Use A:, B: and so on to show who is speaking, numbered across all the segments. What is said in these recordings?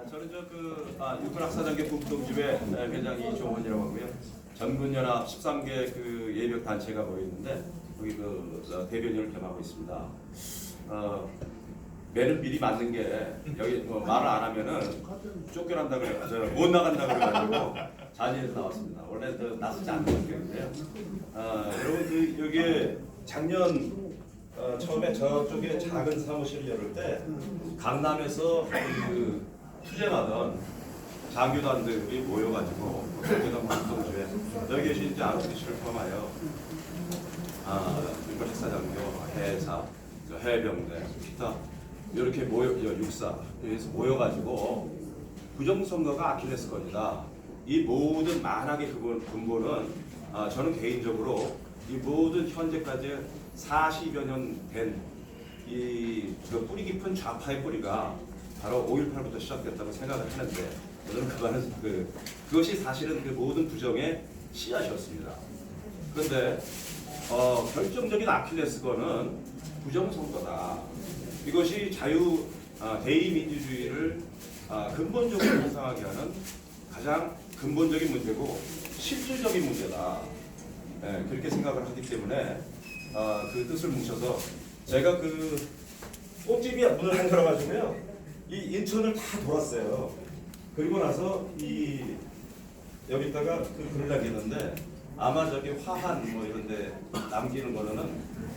A: 아, 저는 저그 아, 육군학사단계 북동집의 회장 이종원이라고 하고요. 전군연합 13개 그 예벽 단체가 모여 있는데 거기 그 어, 대변인을 겸하고 있습니다. 어, 매를 미리 맞는 게 여기 뭐 말을 안 하면은 쫓겨난다 그래, 저못 나간다 그래가지고 자리에서 나왔습니다. 원래 그 나서지 않는 성격인데요. 아, 여러분 그 여기 작년 어, 처음에 저쪽에 작은 사무실 열을 때 강남에서 그 투쟁하던 장교단들이 모여가지고 장교단 방송주에 여기 계신 이제 아르티 씨를 포함하여 아, 일본 핵사장교, 해사, 저 해병대, 기타 이렇게 모여 여, 육사 여기서 모여가지고 부정선거가 아킬레스건이다. 이 모든 만악의 근본- 근본은 아, 저는 개인적으로 이 모든 현재까지 40여 년 된이 그 뿌리 깊은 좌파의 뿌리가 바로 5.18부터 시작됐다고 생각을 하는데 저는 그거는 그 그것이 사실은 그 모든 부정의 씨앗이었습니다. 그런데 어, 결정적인 아킬레스건은 부정선거다. 이것이 자유 아, 대의민주주의를 아, 근본적으로 형성하게 하는 가장 근본적인 문제고 실질적인 문제다. 예, 그렇게 생각을 하기 때문에 아, 그 뜻을 뭉쳐서 제가 그 꼭집이 문을 한 열어가지고요 이 인천을 다 돌았어요. 그리고 나서 이 여기다가 그 글을 남기는데 아마 저기 화한 뭐 이런데 남기는 거는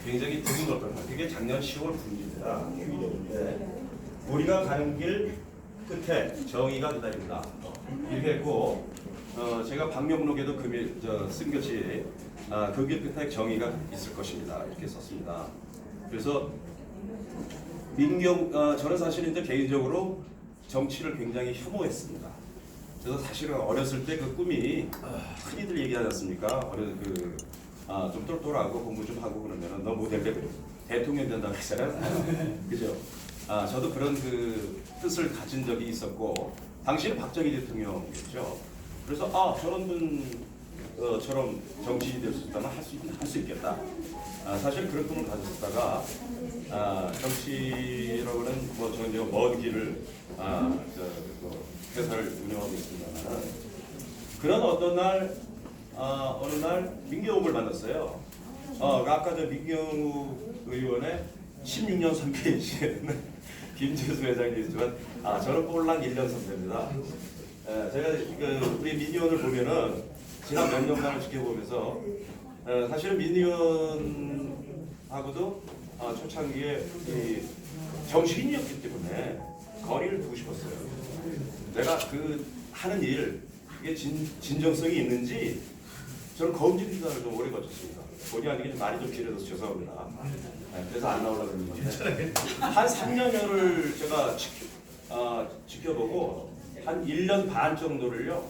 A: 굉장히 드문 걸 겁니다. 그게 작년 10월 분기입니다. 휴일이었는데 우리가 가는 길 끝에 정의가 기다린다. 이렇게 했고 어, 제가 방명록에도 금일 저 쓴 것이 아, 그길 끝에 정의가 있을 것입니다. 이렇게 썼습니다. 그래서 민경 어, 저는 사실 이제 개인적으로 정치를 굉장히 혐오했습니다. 그래서 사실은 어렸을 때 그 꿈이 흔히들 얘기하지 않습니까? 어려 그 아, 좀 똘똘하고 공부 좀 하고 그러면은 너 모델 때 대통령 된다고 했잖아요. 그죠? 아, 저도 그런 그 뜻을 가진 적이 있었고 당시에 박정희 대통령이었죠. 그래서 아 저런 분처럼 정치인이 될 수 있다면 할수 할수 있겠다. 아, 사실 그런 꿈을 가졌다가 아, 정치라고는 뭐 저는 이제 먼 길을 아, 저, 그 회사를 운영하고 있습니다만 그런 어떤 날 아, 어느 날 민경욱을 만났어요. 어, 아까 저 민경욱 의원의 16년 선배이신 김재수 회장님이지만 아 저는 꼴랑 1년 선배입니다. 예, 제가 그 우리 미니언을 보면은 지난 몇 년간을 지켜보면서 예, 사실은 미니언하고도 아, 초창기에 이 정치인이었기 때문에 거리를 두고 싶었어요. 내가 그 하는 일 그게 진, 진정성이 있는지 저는 검증 기간을 좀 오래 거쳤습니다. 본의 아니게 말이 좀 길어서 죄송합니다. 네, 그래서 안 나오려고 그러는 건데 한 3년여를 제가 지켜, 아, 지켜보고 한 1년 반 정도를요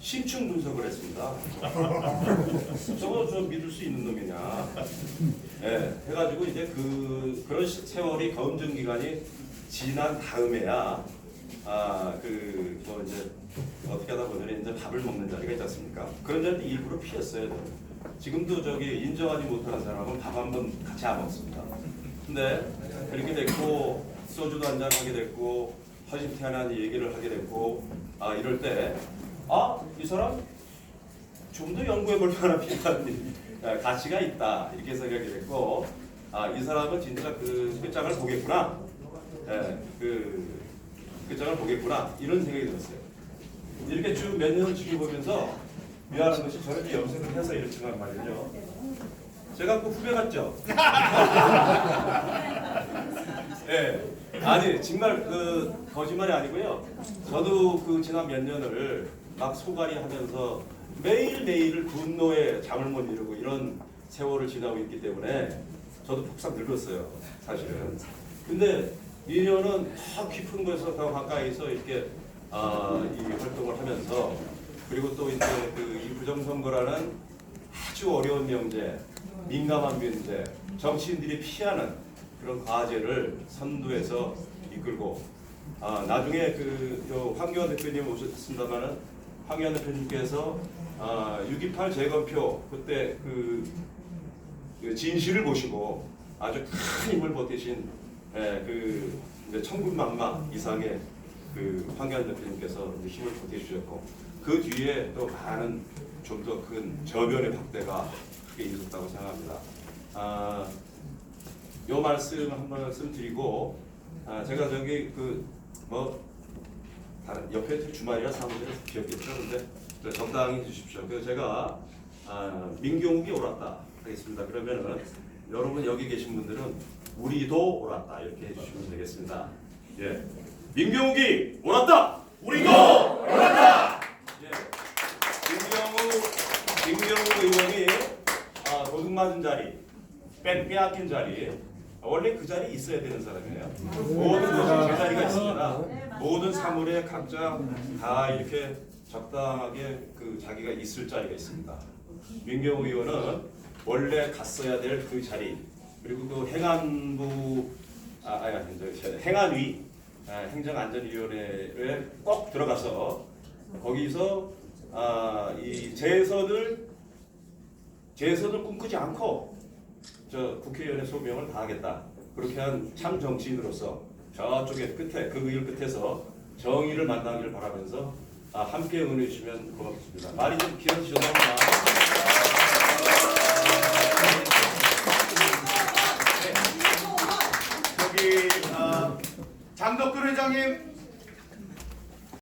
A: 심층 분석을 했습니다. 저거 저 믿을 수 있는 놈이냐? 예, 해가지고 이제 그 그런 시- 세월이 검증 기간이 지난 다음에야 아 그 뭐 이제 어떻게 하다 보면 이제 밥을 먹는 자리가 있지 않습니까? 그런 자리 일부러 피했어요. 저는. 지금도 저기 인정하지 못하는 사람은 밥 한 번 같이 안 먹습니다. 근데 이렇게 됐고 소주도 한잔 하게 됐고 허심탄회한 얘기를 하게 됐고 아 이럴 때 아 이 사람? 좀 더 연구해 볼 만한 필요한 아, 가치가 있다. 이렇게 생각이 됐고 아 이 사람은 진짜 그 끝장을 보겠구나. 예, 그 끝장을 보겠구나. 이런 생각이 들었어요. 이렇게 쭉 몇 년을 지켜보면서 미안한 것이 저는 이제 염색을 해서 생각 말이죠. 제가 그 후배 같죠? 예. 아니 정말 그 거짓말이 아니고요. 저도 그 지난 몇 년을 막 소갈이 하면서 매일 매일을 분노에 잠을 못 이루고 이런 세월을 지나고 있기 때문에 저도 폭삭 늙었어요 사실은. 근데 미녀는 더 깊은 곳에서 더 가까이서 이렇게 아, 이 활동을 하면서 그리고 또 이제 그 이 부정선거라는 아주 어려운 명제, 민감한 문제, 정치인들이 피하는 그런 과제를 선두에서 이끌고 아, 나중에 그 황교안 대표님 오셨습니다만은 황교안 대표님께서 아, 6.28 재검표 그때 그, 그 진실을 보시고 아주 큰 힘을 보태신 예, 그 이제 천군만마 이상의 그 황교안 대표님께서 힘을 보태 주셨고 그 뒤에 또 많은 좀 더 큰 저변의 확대가 크게 있었다고 생각합니다. 아, 요 말씀 한 말씀 드리고 아, 제가 저기 그뭐 다른 옆에 주말이라 사무실에 비었겠죠. 근데 그 적당히 해주십시오. 그래서 제가 아, 민경욱이 옳았다 하겠습니다. 그러면은 여러분 여기 계신 분들은 우리도 옳았다 이렇게 해주시면 되겠습니다. 예, 민경욱이 옳았다. 우리도 옳았다. 예, 김경우 김경우 의원이 아, 도둑 맞은 자리, 뺀 빼앗긴 자리 원래 그 자리에 있어야 되는 사람이에요. 모든 것이 제자리가 있습니다. 모든 사물에 각자 다 이렇게 적당하게 그 자기가 있을 자리가 있습니다. 민경우 의원은 원래 갔어야 될 그 자리 그리고 그 행안부 아 아니 아니 저 행안위 아, 행정안전위원회에 꼭 들어가서 거기서 아, 이 재선을 재선을 꿈꾸지 않고 저 국회의원의 소명을 다하겠다. 그렇게 한 참 정치인으로서 저쪽에 끝에 그길 끝에서 정의를 만나기를 바라면서 아, 함께 응원해 주시면 고맙습니다. 말이 좀 길어지셨나 보다.
B: 저기 아, 장덕근 회장님